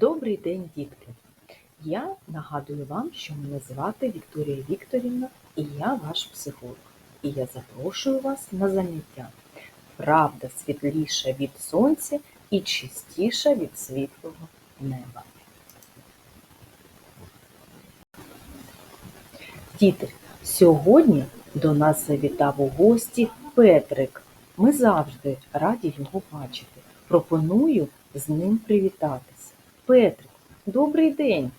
Добрий день, дітки! Я нагадую вам, що мене звати Вікторія Вікторівна і я ваш психолог. І я запрошую вас на заняття. Правда світліша від сонця і чистіша від світлого неба. Діти, сьогодні до нас завітав у гості Петрик. Ми завжди раді його бачити. Пропоную з ним привітатися. Петрик, добрий день!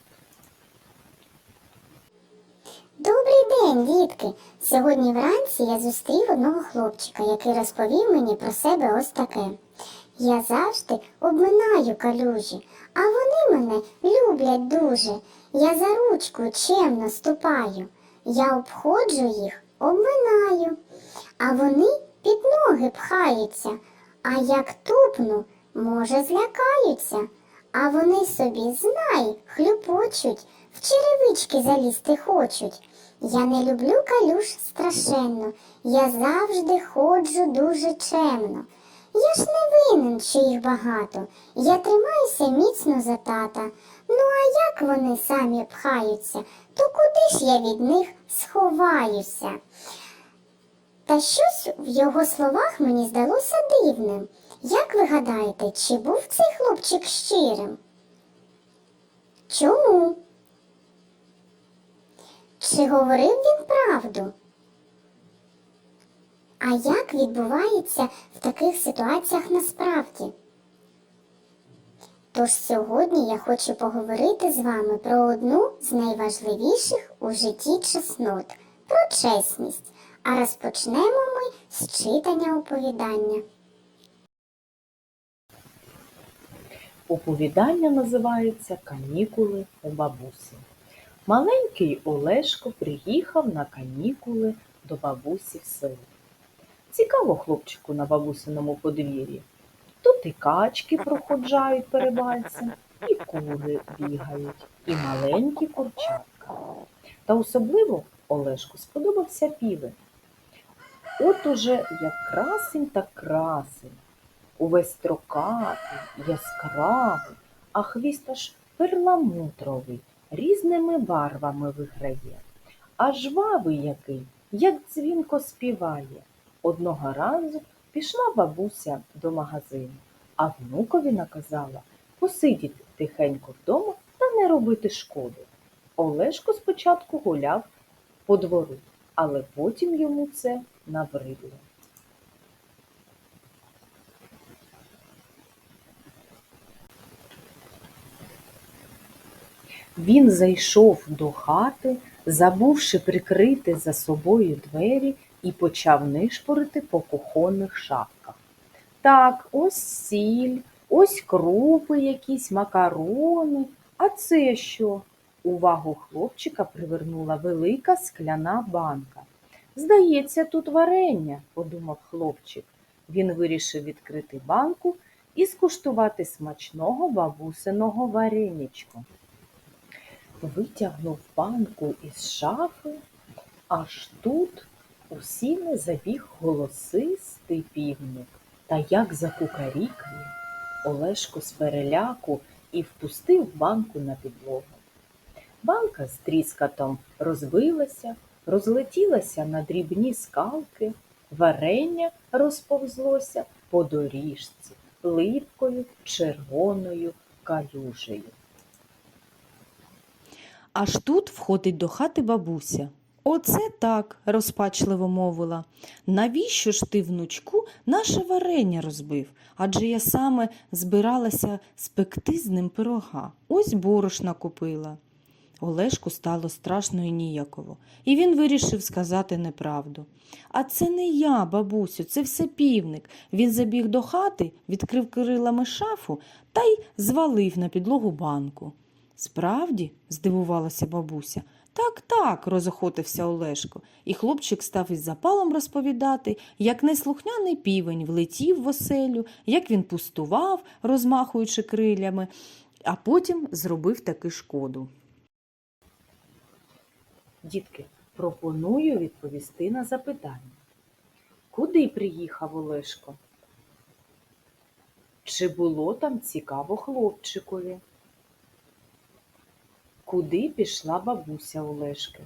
Добрий день, дітки! Сьогодні вранці я зустрів одного хлопчика, який розповів мені про себе ось таке. Я завжди обминаю калюжі, а вони мене люблять дуже. Я за ручку чемно ступаю. Я обходжу їх, обминаю, а вони під ноги пхаються. А як тупну, може, злякаються. А вони собі знай, хлюпочуть, в черевички залізти хочуть. Я не люблю калюш страшенно, я завжди ходжу дуже чемно. Я ж не винен, що їх багато. Я тримаюся міцно за тата. Ну а як вони самі пхаються, то куди ж я від них сховаюся? Та щось в його словах мені здалося дивним. Як ви гадаєте, чи був цей хлопчик щирим? Чому? Чи говорив він правду? А як відбувається в таких ситуаціях насправді? Тож сьогодні я хочу поговорити з вами про одну з найважливіших у житті чеснот про чесність. А розпочнемо ми з читання оповідання. Оповідання називається Канікули у бабусі. Маленький Олешко приїхав на канікули до бабусі в село. Цікаво хлопчику на бабусиному подвір'ї. Тут і качки проходжають перебальцем, і кури бігають, і маленькі курчатка. Та особливо Олешку сподобався півень. От уже як красень та красень, увесь строкатий, яскравий, а хвіст аж перламутровий, різними барвами виграє. А жвавий який, як дзвінко співає. Одного разу пішла бабуся до магазину, а внукові наказала посидіти тихенько вдома та не робити шкоди. Олешко спочатку гуляв по двору, але потім йому це набридло. Він зайшов до хати, забувши прикрити за собою двері, і почав нишпорити по кухонних шафках. Так, ось сіль, ось крупи якісь, макарони. А це що? Увагу хлопчика привернула велика скляна банка. Здається, тут варення, подумав хлопчик. Він вирішив відкрити банку і скуштувати смачного бабусиного вареничку. Витягнув банку із шафи, аж тут у сіни забіг голосистий півник. Та як закукарікає, Олешко з переляку і впустив банку на підлогу. Банка з тріскатом розбилася, розлетілася на дрібні скалки, варення розповзлося по доріжці, липкою червоною калюжею. Аж тут входить до хати бабуся. Оце так, розпачливо мовила. Навіщо ж ти, внучку, наше варення розбив? Адже я саме збиралася спекти з ним пирога. Ось борошна купила. Олешку стало страшно і ніяково, і він вирішив сказати неправду. А це не я, бабусю, це все півник. Він забіг до хати, відкрив крилами шафу та й звалив на підлогу банку. Справді? здивувалася бабуся. Так, так, розохотився Олешко, і хлопчик став із запалом розповідати, як неслухняний півень влетів в оселю, як він пустував, розмахуючи крилями, а потім зробив таки шкоду. Дітки, пропоную відповісти на запитання. Куди приїхав Олешко? Чи було там цікаво хлопчикові? Куди пішла бабуся Олешки.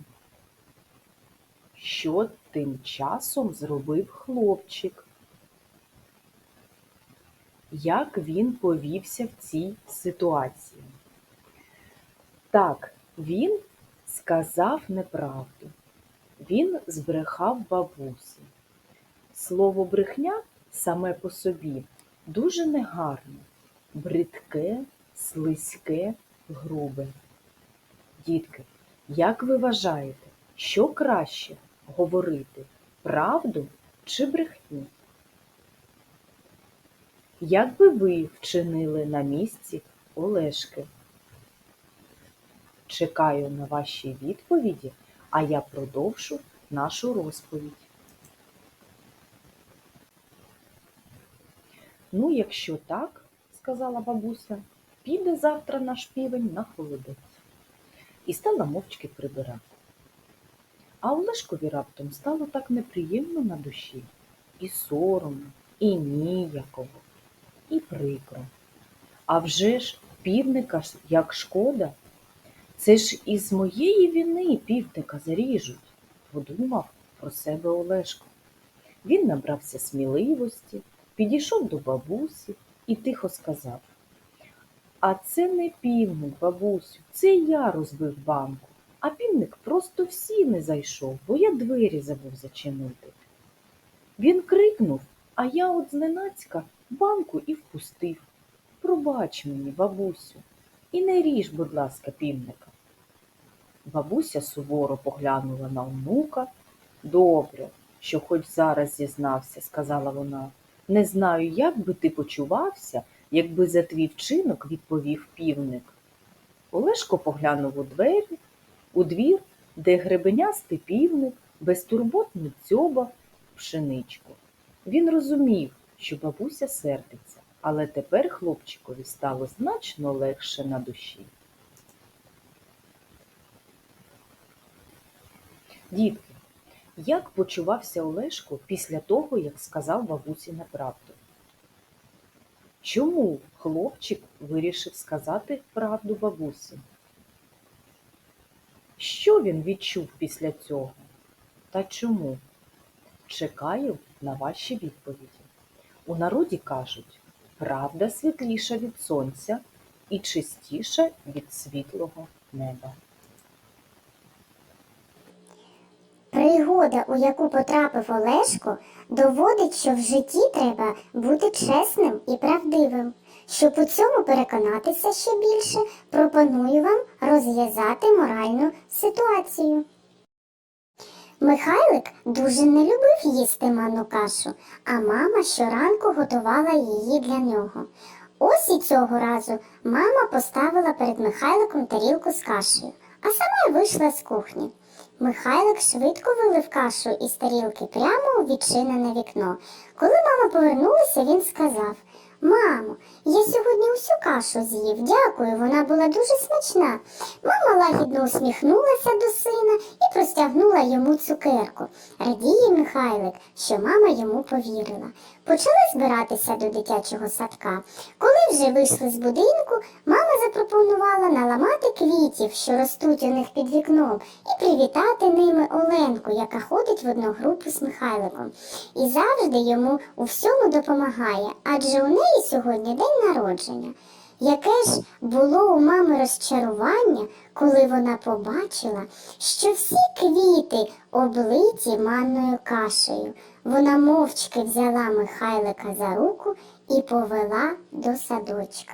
Що тим часом зробив хлопчик? Як він повівся в цій ситуації? Так, він сказав неправду. Він збрехав бабусі. Слово брехня саме по собі дуже негарне, бридке, слизьке, грубе. Дітки, як ви вважаєте, що краще говорити правду чи брехню? Як би ви вчинили на місці Олешки? Чекаю на ваші відповіді, а я продовжу нашу розповідь. Ну, якщо так, сказала бабуся, піде завтра наш півень на холодець. І стала мовчки прибирати. А Олешкові раптом стало так неприємно на душі, і соромно, і ніяково, і прикро. А вже ж півника як шкода, це ж із моєї вини півника заріжуть, подумав про себе Олешко. Він набрався сміливості, підійшов до бабусі і тихо сказав: А це не півник, бабусю, це я розбив банку, а півник просто всі не зайшов, бо я двері забув зачинити. Він крикнув, а я от зненацька банку і впустив. Пробач мені, бабусю, і не ріж, будь ласка, півника. Бабуся суворо поглянула на онука. Добре, що хоч зараз зізнався, сказала вона. Не знаю, як би ти почувався, якби за твій вчинок відповів півник. Олешко поглянув у двері, у двір, де гребенястий півник безтурботно дзьобав пшеничку. Він розумів, що бабуся сердиться, але тепер хлопчикові стало значно легше на душі. Дітки, як почувався Олешко після того, як сказав бабусі неправду? Чому хлопчик вирішив сказати правду бабусі? Що він відчув після цього? Та чому? Чекаю на ваші відповіді. У народі кажуть, правда світліша від сонця і чистіша від світлого неба. Пригода, у яку потрапив Олешко, доводить, що в житті треба бути чесним і правдивим. Щоб у цьому переконатися ще більше, пропоную вам розв'язати моральну ситуацію. Михайлик дуже не любив їсти манну кашу, а мама щоранку готувала її для нього. Ось і цього разу мама поставила перед Михайликом тарілку з кашею, а сама й вийшла з кухні. Михайлик швидко вилив кашу із тарілки прямо у відчинене вікно. Коли мама повернулася, він сказав: Мамо, я сьогодні усю кашу з'їв. Дякую, вона була дуже смачна. Мама лагідно усміхнулася до сина і простягнула йому цукерку. Радіє Михайлик, що мама йому повірила. Почали збиратися до дитячого садка. Коли вже вийшли з будинку, мама запропонувала наламати квітів, що ростуть у них під вікном, і привітати ними Оленку, яка ходить в одну групу з Михайликом. І завжди йому у всьому допомагає, адже у неї сьогодні день народження. Яке ж було у мами розчарування, коли вона побачила, що всі квіти облиті манною кашею. Вона мовчки взяла Михайлика за руку і повела до садочка.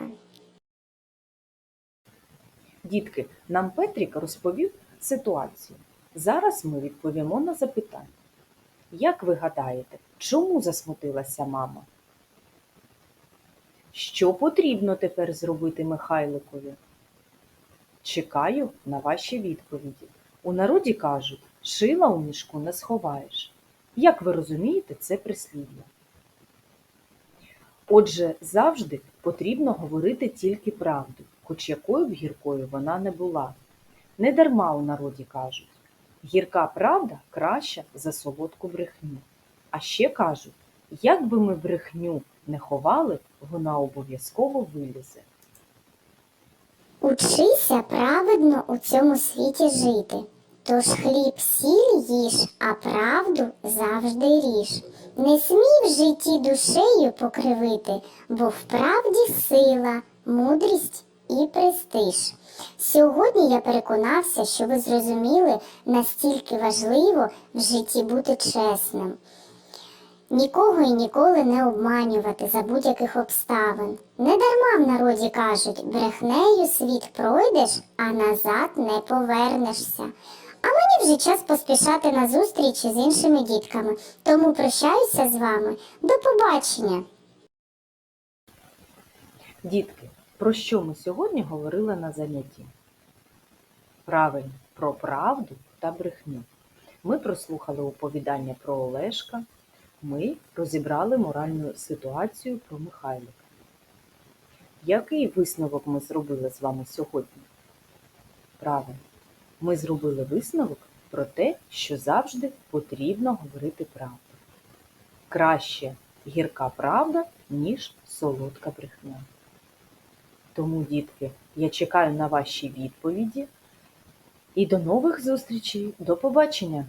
Дітки, нам Петрік розповів ситуацію. Зараз ми відповімо на запитання. Як ви гадаєте, чому засмутилася мама? Що потрібно тепер зробити Михайликові? Чекаю на ваші відповіді. У народі кажуть, шила у мішку не сховаєш. Як ви розумієте, це прислів'я. Отже, завжди потрібно говорити тільки правду, хоч якою б гіркою вона не була. Не дарма у народі кажуть, гірка правда краща за солодку брехню. А ще кажуть, як би ми брехню не ховали, вона обов'язково вилізе. Учися праведно у цьому світі жити. Тож хліб сіль їж, а правду завжди ріж. Не смій в житті душею покривити, бо в правді сила, мудрість і престиж. Сьогодні я переконався, що ви зрозуміли, настільки важливо в житті бути чесним. Нікого і ніколи не обманювати за будь-яких обставин. Недарма в народі кажуть, брехнею світ пройдеш, а назад не повернешся. А мені вже час поспішати на зустрічі з іншими дітками, тому прощаюся з вами. До побачення! Дітки, про що ми сьогодні говорили на занятті? Правильно, про правду та брехню. Ми прослухали оповідання про Олешка, ми розібрали моральну ситуацію про Михайлика. Який висновок ми зробили з вами сьогодні? Правильно, ми зробили висновок про те, що завжди потрібно говорити правду. Краще гірка правда, ніж солодка брехня. Тому, дітки, я чекаю на ваші відповіді і до нових зустрічей. До побачення!